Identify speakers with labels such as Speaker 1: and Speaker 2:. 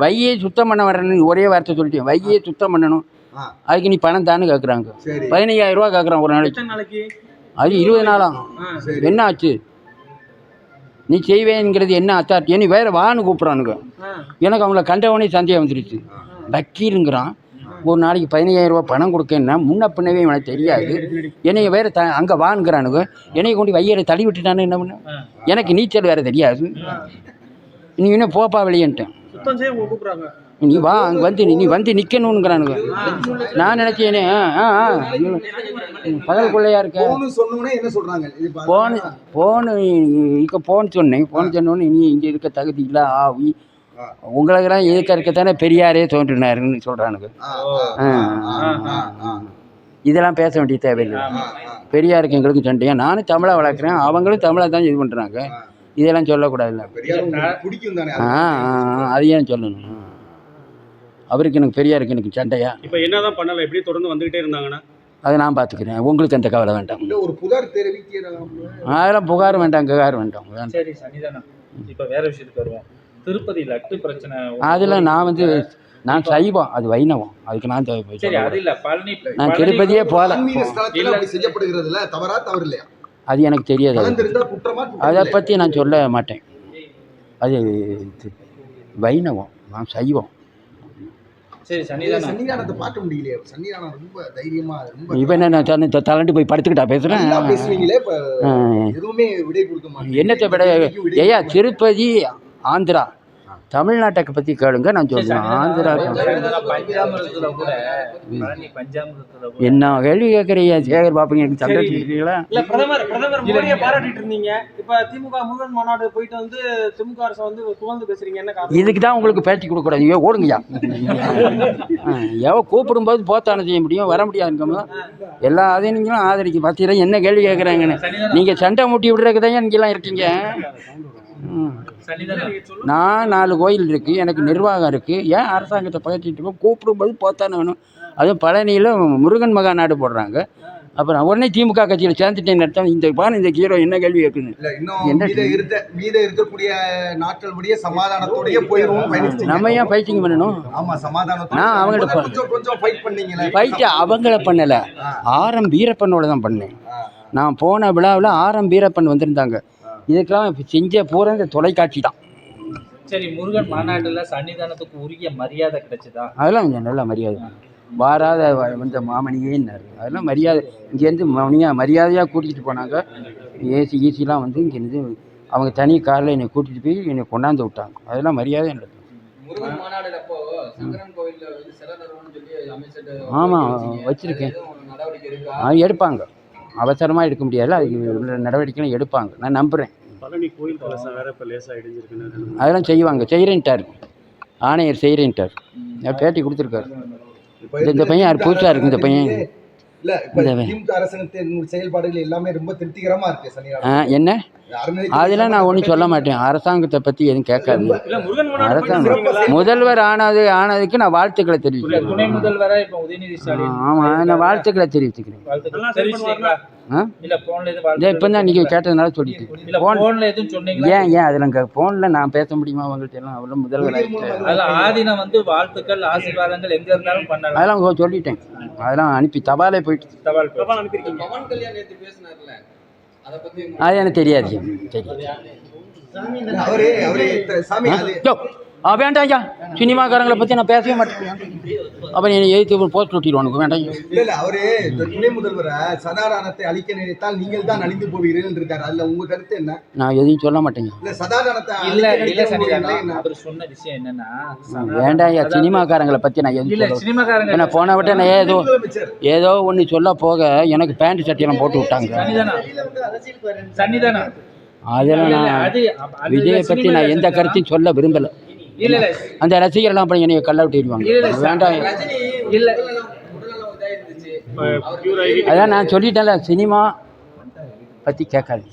Speaker 1: வையை சுத்தம் பண்ண வரணும்னு ஒரே வார்த்தை சொல்லிட்டேன். வையை சுத்தம் பண்ணணும். அதுக்கு நீ பணம் தானு கேட்குறாங்க பதினையாயிரம் ரூபா கேட்குறான் ஒரு நாளைக்கு. அது இருபது நாளாம் என்ன ஆச்சு? நீ செய்வேங்கிறது என்ன அத்தாரிட்டி நீ வேற வான்னு கூப்பிட்றானுங்க. எனக்கு அவங்கள கண்டவனே சந்தேகம் வந்துருச்சு. வக்கீலுங்கிறான். ஒரு நாளைக்கு பதினையாயிரம் ரூபாய் பணம் கொடுக்கன்னா முன்ன பின்னவே எனக்கு தெரியாது. என்னைய வேற த அங்கே வாங்குறானுங்க என்னைய கொண்டு வையரை தள்ளி விட்டுட்டானு என்ன பண்ண? எனக்கு நீச்சல் வேற தெரியாது. நீ இன்னும் போப்பா வெளியன்ட்டேன்.
Speaker 2: சுத்தம் செய்ய கூப்பிடுறாங்க.
Speaker 1: நீ வா அங்கே வந்து நீ- வந்து நிற்கணுங்கிறானுங்க நான் நினச்சேனே ஆ ஆ ஆ. பகல் கொள்ளையா இருக்க?
Speaker 3: என்ன பாருங்க.
Speaker 1: போன் போனு இங்கே போன் சொன்னேன். போன் சொன்னோன்னு நீ இங்கே இருக்க தகுதி இல்லை ஆவி. உங்களுக்கெல்லாம் எதுக்க இருக்கத்தானே பெரியாரே தோன்றினாருன்னு சொல்கிறானுங்க
Speaker 3: ஆ, ஆ, ஆ, ஆ, ஆ,
Speaker 1: இதெல்லாம் பேச வேண்டிய தேவையில்லை. பெரியாருக்கு எங்களுக்கு சண்டையா? நானும் தமிழை வளர்க்குறேன். அவங்களும் தமிழை தான் இது பண்ணுறாங்க இதெல்லாம் சொல்லக்கூடாதுல்ல. ஆ அது ஏன் சொல்லணும். அவருக்கு எனக்கு பெரியாருக்கு எனக்கு சண்டையா?
Speaker 2: இப்போ என்னதான் பண்ணல எப்படி தொடர்ந்து வந்துகிட்டே இருந்தாங்கன்னா?
Speaker 1: அதை நான் பார்த்துக்கிறேன். உங்களுக்கு அந்த கவலை வேண்டாம்.
Speaker 3: இல்ல ஒரு புகார் தெரிவிக்கிறாங்க
Speaker 1: அதெல்லாம் புகார் வேண்டாம் புகார் வேண்டாம்.
Speaker 4: சரி சனிதானம் இப்ப வேற விஷயத்துக்கு வருவோம். திருப்பதி லட்டு பிரச்சனை.
Speaker 1: அதில் நான் வந்து நான் சைவம் அது வைணவம். அதுக்கு நான் தேவை
Speaker 4: சரி அது இல்ல பழனி
Speaker 1: நான் திருப்பதியே போகல.
Speaker 3: செய்யப்படுகிறதுல தவறா தவறு இல்லையா
Speaker 1: அது எனக்கு தெரியாது. அது. பற்றி நான் சொல்ல மாட்டேன். அது வைணவம் நான் சைவம்.
Speaker 4: சரி
Speaker 3: இல்ல,
Speaker 4: சனிதானம்
Speaker 3: சன்னிதானத்தை பார்க்க முடியலையே. சன்னிதானம் ரொம்ப தைரியமா ரொம்ப
Speaker 1: இப்போ என்ன நான் தன்னு- த- தளண்டு போய் படுத்துக்கிட்டா
Speaker 3: மாட்டீங்க
Speaker 1: என்னத்தை விட ஐயா திருப்பதி ஆந்திரா. தமிழ்நாட்டை பற்றி கேளுங்க. நான் சொல்லுவேன். ஆந்திரா என்ன கேள்வி கேட்குறீங்க சேகர் பாப்பீங்க எனக்கு சண்டை
Speaker 2: சரி.
Speaker 1: சொல்லிட்டீங்களா
Speaker 2: இல்ல பிரதமர் பிரதமர் மோடியை பாராட்டிட்டு இருந்தீங்க. இப்ப திமுக முருகன் மாநாடு போயிட்டு வந்து திமுக அரசை வந்து புகழ்ந்து பேசுறீங்க. என்ன
Speaker 1: இதுக்கு தான் உங்களுக்கு பேட்டி கொடுக்கக்கூடாது. ஐயோ ஓடுங்கய்யா எவ கூப்பிடும்போது போத்தானே செய்ய முடியும் வர முடியாதுங்கம்மா எல்லா அதையும் நீங்களும் ஆதரிக்க பார்த்தீங்களா என்ன கேள்வி கேட்குறாங்கன்னு நீங்கள் சண்டை மூட்டி விடுறதுக்கு தான் நீங்களாம் இருக்கீங்க. நான் நாலு கோயில் இருக்குது எனக்கு நிர்வாகம் இருக்குது ஏன் அரசாங்கத்தை பகச்சிட்டு இருக்கோம்? கூப்பிடும்போது போத்தானே வேணும். அதுவும் பழனியில் முருகன் மகா நாடு போடுறாங்க. அப்புறம் உடனே திமுக கட்சியில் சேர்ந்துட்டேன்னு அர்த்தம் இந்த பாரு இந்த ஹீரோ என்ன கேள்வி கேட்குன்னு. நம்ம ஏன் ஃபைட்டிங் பண்ணணும்?
Speaker 3: ஆமா சமாதானத்தோட
Speaker 1: நான் அவங்கள்ட்ட
Speaker 3: முதல்ல கொஞ்சம் கொஞ்சம் ஃபைட் பண்ணீங்களே.
Speaker 1: ஃபைட்டு அவங்கள பண்ணலை. ஆரம் வீரப்பனோட தான் பண்ணேன். நான் போன விழாவில் ஆரம் வீரப்பன் வந்திருந்தாங்க. இதுக்கெல்லாம் இப்ப செஞ்ச பூரா இந்த தொலைக்காட்சி தான்.
Speaker 4: சரி முருகன் மாநாட்டுல சன்னிதானத்துக்கு உரிய மரியாதை கிடைச்சதா?
Speaker 1: அதெல்லாம் கொஞ்சம் நல்ல மரியாதை. வாராத வந்த மாமணியேன்னாரு அதெல்லாம் மரியாதை. இங்கேருந்து மணியாக மரியாதையாக கூட்டிகிட்டு போனாங்க. ஏசி ஈசிலாம் வந்து இங்கேருந்து அவங்க தனி காரில் என்னை கூட்டிகிட்டு போய் என்னை கொண்டாந்து விட்டாங்க. அதெல்லாம் மரியாதை நடக்கும்
Speaker 5: முருகன் மாநாடுல அப்போ சங்கரன் கோவில்ல வந்து சில நிறுவனம் சொல்லி அமைச்சர்
Speaker 1: ஆமாம் வச்சுருக்கேன். எடுப்பாங்க. அவசரமாக எடுக்க முடியாது அதுக்கு உள்ள நடவடிக்கைலாம் எடுப்பாங்க. நான் நம்புகிறேன்
Speaker 2: பழனி கோயில் கலசம் வேற இப்ப லேசா இடிஞ்சிருக்குன்னு
Speaker 1: அதெல்லாம் செய்வாங்க. செய்கிறேன்ட்டார் ஆணையர் செய்கிறேன்ட்டார் பேட்டி கொடுத்துருக்காரு. இந்த- பையன் யார்? புதுசா இருக்கு இந்த பையன்.
Speaker 3: இல்ல அரசாங்கத்தின் செயல்பாடுகள் எல்லாமே ரொம்ப திருப்திகரமா இருக்கு
Speaker 1: ஆ,
Speaker 3: சன்னிதானம்
Speaker 1: என்ன? அதெல்லாம் நான் ஒன்றும் சொல்ல மாட்டேன். அரசாங்கத்தை பற்றி எதுவும் கேட்காது அரசாங்கம்? முதல்வர் ஆனது ஆனதுக்கு நான் வாழ்த்துக்களை தெரிவிக்கிறேன்
Speaker 4: துணை முதல்வரா இப்ப உதயநிதி ஸ்டாலின்?
Speaker 1: ஆமாம் நான் வாழ்த்துக்களை தெரிவிச்சுக்கிறேன்.
Speaker 4: வாழ்த்துக்கள்.
Speaker 2: நல்லா
Speaker 4: தெரிவிச்சிட்டீங்களா
Speaker 1: ஆ?
Speaker 4: இல்ல போன்ல எதுவும்
Speaker 1: இதே
Speaker 4: வாழ்த்துக்கள்
Speaker 1: இப்போ தான் நீங்கள் கேட்டதுனால சொல்லிட்டு
Speaker 4: இல்ல
Speaker 1: போன்
Speaker 4: போன்ல எதுவும் சொன்னீங்களா?
Speaker 1: ஏன் ஏன் அதில் ஃபோனில் நான் பேச முடியுமா அவங்கள்ட்ட எல்லாம்? அவ்வளோ முதல்வர்
Speaker 4: வந்து வாழ்த்துக்கள் ஆசீர்வாதங்கள் எங்க இருந்தாலும் பண்ணலாம்.
Speaker 1: அதெல்லாம் சொல்லிட்டேன். அதெல்லாம் அனுப்பி தபாலே போயிட்டு.
Speaker 4: தபால்.
Speaker 2: தபால் அனுப்பியிருக்கீங்க.
Speaker 5: பவன் கல்யாண் நேத்து பேசினார்ல. அத
Speaker 1: எனக்கு தெரியாது தெரியாது. ஆ வேண்டாம் ஐயா. சினிமாக்காரங்களை பற்றி நான் பேசவே மாட்டேன். அப்புறம் என்னை எழுத்து போஸ்ட் ஒட்டிடுவானுங்க. வேண்டாம் ஐயா.
Speaker 3: இல்ல இல்ல அவரு துணை முதல்வரை சதாதானத்தை அழிக்க நினைத்தால் நீங்கள் தான் அழிந்து போவீர்கள் இருக்காரு அதுல உங்க கருத்து என்ன?
Speaker 1: நான் எதையும் சொல்ல மாட்டேங்க
Speaker 3: இல்ல சதாதானத்தை
Speaker 4: இல்ல இல்ல? அவர் சொன்ன விஷயம் என்னன்னா
Speaker 1: வேண்டாம் ஐயா சினிமாக்காரங்களை பற்றி நான் எதுவும்
Speaker 4: சினிமாக்காரங்க
Speaker 1: ஏன்னா போன விட்ட நான் ஏதோ ஏதோ ஒன்று சொல்ல போக எனக்கு பேண்ட் சட்டையெல்லாம் போட்டு விட்டாங்க. அதெல்லாம் நான் விஜயை பற்றி நான் எந்த? கருத்தையும் சொல்ல விரும்பலை. அந்த ரசிகர்லாம் அப்புறம் என்னைய கள்ள
Speaker 4: இல்ல, இல்ல,
Speaker 1: விட்டுடுவாங்க வேண்டாம். அதான் நான் சொல்லிட்டேன்ல சினிமா பற்றி கேட்காது